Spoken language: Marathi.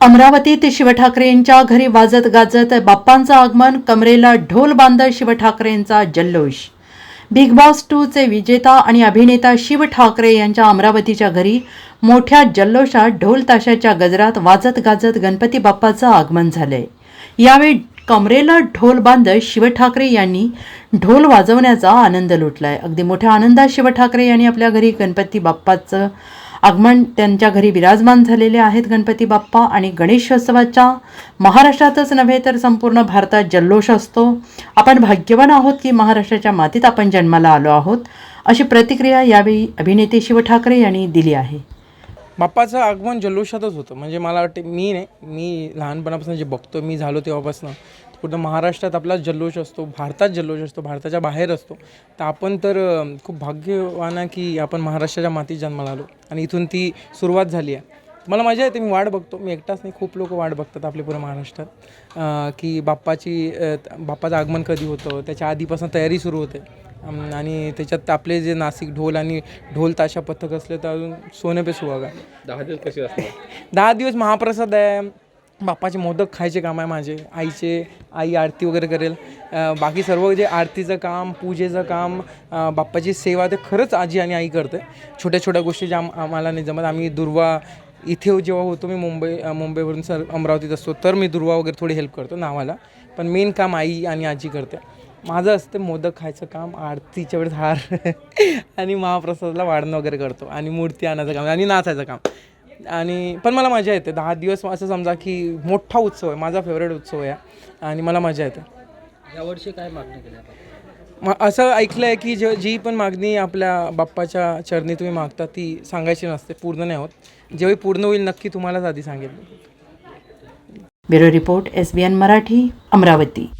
अमरावतीत शिव ठाकरेंच्या घरी वाजत गाजत बाप्पांचं आगमन कमरेला ढोल बांधत शिव ठाकरेंचा जल्लोष. बिग बॉस टूचे विजेता आणि अभिनेता शिव ठाकरे यांच्या अमरावतीच्या घरी मोठ्या जल्लोषात ढोल ताशाच्या गजरात वाजत गाजत गणपती बाप्पाचं आगमन झालंय. यावेळी कमरेला ढोल बांधत शिव ठाकरे यांनी ढोल वाजवण्याचा आनंद लुटलाय. अगदी मोठ्या आनंदात शिव ठाकरे यांनी आपल्या घरी गणपती बाप्पाचं आगमन त्यांच्या घरी विराजमान झालेले आहेत गणपती बाप्पा आणि गणेशोत्सवाच्या महाराष्ट्रातच नव्हे तर संपूर्ण भारतात जल्लोष असतो. आपण भाग्यवान आहोत की महाराष्ट्राच्या मातीत आपण जन्माला आलो आहोत. अशी प्रतिक्रिया यावेळी अभिनेते शिव ठाकरे यांनी दिली आहे. बाप्पाचं आगमन जल्लोषातच होतं. म्हणजे मला वाटते मी नाही मी लहानपणापासून जे बघतो मी झालो तेव्हापासून. पूर्ण महाराष्ट्रात आपला जल्लोष असतो भारतात जल्लोष असतो भारताच्या बाहेर असतो. तर आपण तर खूप भाग्यवान आहे की आपण महाराष्ट्राच्या मातीत जन्माला आलो आणि इथून ती सुरुवात झाली आहे. मला मजा येते मी वाट बघतो. मी एकटाच नाही खूप लोक वाट बघतात आपल्या पूर्ण महाराष्ट्रात. की बाप्पाची बाप्पाचं आगमन कधी होतं त्याच्या आधीपासून तयारी सुरू होते. आणि त्याच्यात आपले जे नाशिक ढोल आणि ढोल ताशा पथक असले तर अजून सोने पे सुहागा. दहा दिवस कसे असतात? दहा दिवस महाप्रसाद आहे. बाप्पाचे मोदक खायचे काम आहे माझे आईचे आई आरती वगैरे करेल. बाकी सर्व जे आरतीचं काम पूजेचं काम बाप्पाची सेवा ते खरंच आजी आणि आई करते. छोट्या छोट्या गोष्टी ज्या आम्हाला नाही जमत. आम्ही दुर्वा इथे जेव्हा होतो मी मुंबई मुंबईवरून सर अमरावतीत असतो तर मी दुर्वा वगैरे थोडी हेल्प करतो नावाला. पण मेन काम आई आणि आजी करते. माझं असतं मोदक खायचं काम आरतीच्या वेळेस हार आणि महाप्रसादला वाढणं वगैरे करतो आणि मूर्ती आणायचं काम आणि नाचायचं काम. आणि पण मला मजा येते. दहा दिवस असं समजा की मोठा उत्सव आहे. माझा फेवरेट उत्सव आहे आणि मला मजा येते. यावर्षी काय मागणी केली आपण? असं ऐकलं आहे की जे जी पण मागणी आपल्या बाप्पाच्या चरणी तुम्ही मागता ती सांगायची नसते. पूर्ण नाही होत. जेव्हा पूर्ण होईल नक्की तुम्हालाच आधी सांगेल. Bureau report S B N Marathi Amravati.